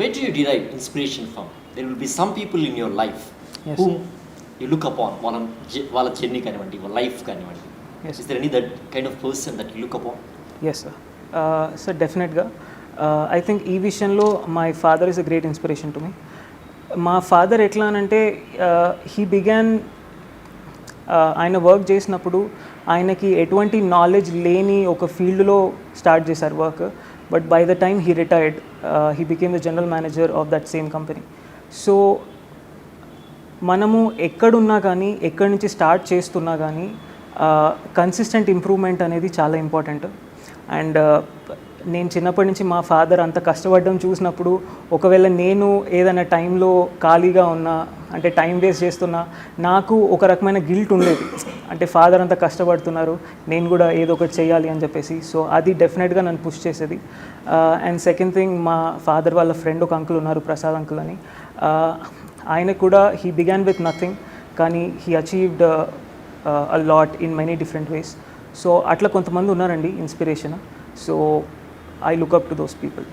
where do you derive inspiration from? There will be some people in your life Yes. whom you look upon, వాళ్ళ వాళ్ళ journey కానివ్వండి వాళ్ళ life కానివ్వండి. Is there any that kind of person that you look upon as sir sir డెఫినెట్గా I think ఈ విషయంలో my father is a great inspiration to me మా father ఎట్లా అనంటే హీ బిగాన్ ఆయన వర్క్ చేసినప్పుడు ఆయనకి ఎటువంటి నాలెడ్జ్ లేని ఒక ఫీల్డ్లో స్టార్ట్ చేశారు work but by the time he retired he became the general manager of that same company so మనము ఎక్కడున్నా కానీ ఎక్కడి నుంచి స్టార్ట్ చేస్తున్నా కానీ uh, కన్సిస్టెంట్ ఇంప్రూవ్మెంట్ అనేది చాలా ఇంపార్టెంట్ అండ్ uh, నేను చిన్నప్పటి నుంచి మా ఫాదర్ అంత కష్టపడడం చూసినప్పుడు ఒకవేళ నేను ఏదైనా టైంలో ఖాళీగా ఉన్నా అంటే టైం వేస్ట్ చేస్తున్నా నాకు ఒక రకమైన గిల్ట్ ఉండేది. అంటే ఫాదర్ అంత కష్టపడుతున్నారు నేను కూడా ఏదో ఒకటి చేయాలి అని చెప్పేసి. సో అది డెఫినెట్గా నన్ను పుష్ చేసేది. అండ్ సెకండ్ థింగ్ మా ఫాదర్ వాళ్ళ ఫ్రెండ్ ఒక అంకుల్ ఉన్నారు ప్రసాద్ అంకుల్ అని. Uh, ఆయన కూడా హీ బిగాన్ విత్ నథింగ్ కానీ he achieved a lot in many different ways so అట్లా కొంతమంది ఉన్నారండి inspiration so I look up to those people